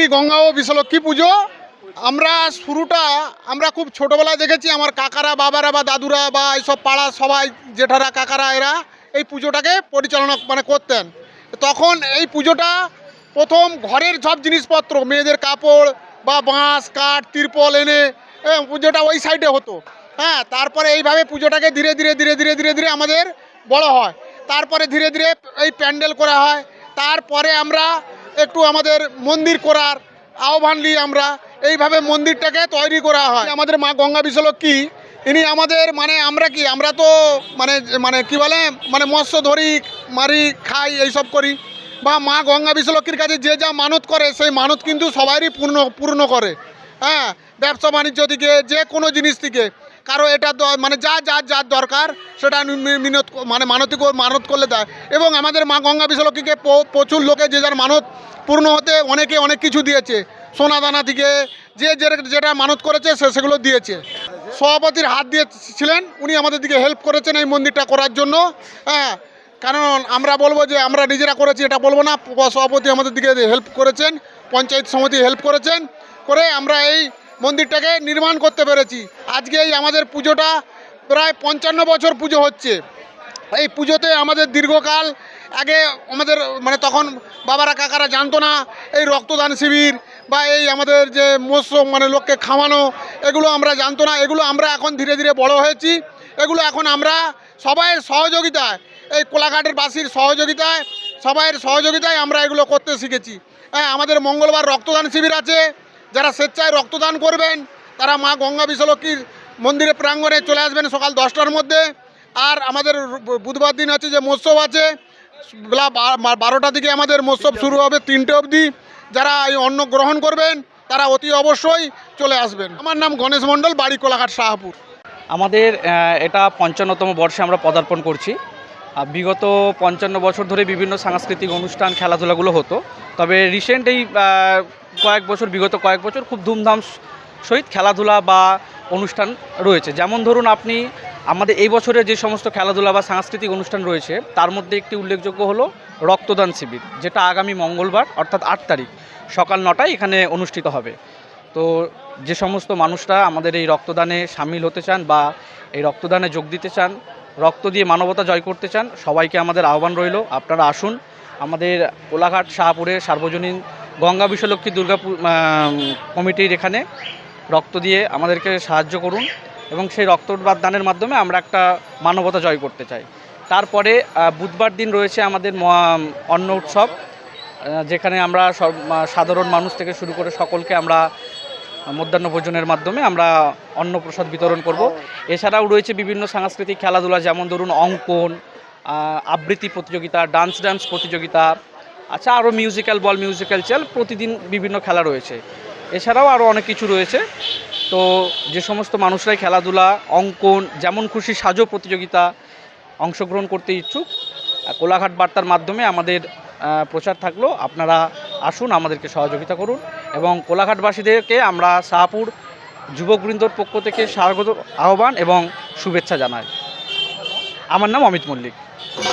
শ্রী গঙ্গা ও বিশালক্ষী পুজো। আমরা শুরুটা, আমরা খুব ছোটোবেলায় দেখেছি, আমার কাকারা, বাবারা বা দাদুরা বা এইসব পাড়া সবাই, জেঠারা, কাকারা, এরা এই পুজোটাকে পরিচালনা মানে করতেন। তখন এই পুজোটা প্রথম ঘরের সব জিনিসপত্র, মেয়েদের কাপড় বা বাঁশ, কাঠ, তিরপল এনে পুজোটা ওই সাইডে হতো। হ্যাঁ তারপরে এইভাবে পুজোটাকে ধীরে ধীরে ধীরে ধীরে ধীরে ধীরে আমাদের বড় হয়। তারপরে ধীরে ধীরে এই প্যান্ডেল করা হয়। তারপরে আমরা একটু আমাদের মন্দির করার আহ্বান নিই আমরা। এইভাবে মন্দিরটাকে তৈরি করা হয়। আমাদের মা গঙ্গা বিশলক্ষী ইনি আমাদের মানে আমরা কি? আমরা তো মানে মানে কি বলে? মানে মৎস্য ধরি, মারি, খাই, এইসব করি। বা মা গঙ্গা বিশলক্ষীর কাছে যে যা মানত করে, সেই মানত কিন্তু সবারই পূর্ণ পূর্ণ করে। হ্যাঁ ব্যবসা বাণিজ্য থেকে যে কোনো জিনিস থেকে কারও এটা মানে যা যা যার দরকার সেটা মিনত মানে মানতি মানত করলে দেয় এবং আমাদের মা গঙ্গা বিশলক্ষীকে প্রচুর লোকে যে যার মানত পূর্ণ হতে অনেকে অনেক কিছু দিয়েছে। সোনা দানা থেকে যে যে- যেটা মানত করেছে সে সেগুলো দিয়েছে। সভাপতির হাত দিয়েছিলেন উনি আমাদের দিকে হেল্প করেছেন এই মন্দিরটা করার জন্য। হ্যাঁ কারণ আমরা বলব যে আমরা নিজেরা করেছি, এটা বলব না। সভাপতি আমাদের দিকে হেল্প করেছেন, পঞ্চায়েত সমিতি হেল্প করেছেন। করে আমরা এই মন্দিরটাকে নির্মাণ করতে পেরেছি। আজকে এই আমাদের পুজোটা প্রায় পঞ্চান্ন বছর পুজো হচ্ছে। এই পুজোতে আমাদের দীর্ঘকাল আগে আমাদের মানে তখন বাবারা কাকারা জানতো না, এই রক্তদান শিবির বা এই আমাদের যে মৎস্য মানে লোককে খাওয়ানো, এগুলো আমরা জানতো না। এগুলো আমরা এখন ধীরে ধীরে বড় হয়েছি। এগুলো এখন আমরা সবাইয়ের সহযোগিতায়, এই কোলাঘাটের বাসীর সহযোগিতায়, সবাইয়ের সহযোগিতায় আমরা এগুলো করতে শিখেছি। হ্যাঁ আমাদের মঙ্গলবার রক্তদান শিবির আছে। যারা স্বেচ্ছায় রক্তদান করবেন, তারা মা গঙ্গা বিশলক্ষীর মন্দিরের প্রাঙ্গণে চলে আসবেন সকাল দশটার মধ্যে। আর আমাদের বুধবার দিন আছে যে মৎসব আছে, বেলা বারোটা থেকে আমাদের মৎসব শুরু হবে তিনটে অবধি। যারা এই অন্ন গ্রহণ করবেন, তারা অতি অবশ্যই চলে আসবেন। আমার নাম গণেশ মণ্ডল, বাড়ি কোলাঘাট, শাহপুর। আমাদের এটা পঞ্চান্নতম বর্ষে আমরা পদার্পণ করছি। বিগত পঞ্চান্ন বছর ধরে বিভিন্ন সাংস্কৃতিক অনুষ্ঠান, খেলাধুলাগুলো হতো। তবে রিসেন্ট এই কয়েক বছর, বিগত কয়েক বছর খুব ধুমধাম সহিত খেলাধুলা বা অনুষ্ঠান রয়েছে। যেমন ধরুন আপনি আমাদের এই বছরে যে সমস্ত খেলাধুলা বা সাংস্কৃতিক অনুষ্ঠান রয়েছে, তার মধ্যে একটি উল্লেখযোগ্য হলো রক্তদান শিবির, যেটা আগামী মঙ্গলবার, অর্থাৎ আট তারিখ, সকাল নটায় এখানে অনুষ্ঠিত হবে। তো যে সমস্ত মানুষরা আমাদের এই রক্তদানে সামিল হতে চান বা এই রক্তদানে যোগ দিতে চান, রক্ত দিয়ে মানবতা জয় করতে চান, সবাইকে আমাদের আহ্বান রইল। আপনারা আসুন আমাদের কোলাঘাট শাহপুরে সার্বজনীন গঙ্গা বিশ্বলক্ষ্মী দুর্গা কমিটির এখানে রক্ত দিয়ে আমাদেরকে সাহায্য করুন এবং সেই রক্তদান দানের মাধ্যমে আমরা একটা মানবতা জয় করতে চাই। তারপরে বুধবার দিন রয়েছে আমাদের অন্ন উৎসব যেখানে আমরা সাধারণ মানুষ থেকে শুরু করে সকলকে আমরা মধ্যাহ্ন ভোজনের মাধ্যমে আমরা অন্নপ্রসাদ বিতরণ করব। এছাড়াও রয়েছে বিভিন্ন সাংস্কৃতিক খেলাধুলা, যেমন ধরুন অঙ্কন আবৃত্তি প্রতিযোগিতা, ডান্স ডান্স প্রতিযোগিতা আচ্ছা আরও মিউজিক্যাল বল মিউজিক্যাল চেয়ার প্রতিদিন বিভিন্ন খেলা রয়েছে। এছাড়াও আরও অনেক কিছু রয়েছে। তো যে সমস্ত মানুষরাই খেলাধুলা, অঙ্কন, যেমন খুশি সাজো প্রতিযোগিতা অংশগ্রহণ করতে ইচ্ছুক কোলাঘাট বার্তার মাধ্যমে আমাদের প্রচার থাকল। আপনারা আসুন, আমাদেরকে সহযোগিতা করুন এবং কোলাঘাটবাসীদেরকে আমরা শাহপুর যুবকবৃন্দর পক্ষ থেকে স্বাগত, আহ্বান এবং শুভেচ্ছা জানাই। আমার নাম অমিত মল্লিক। Yeah.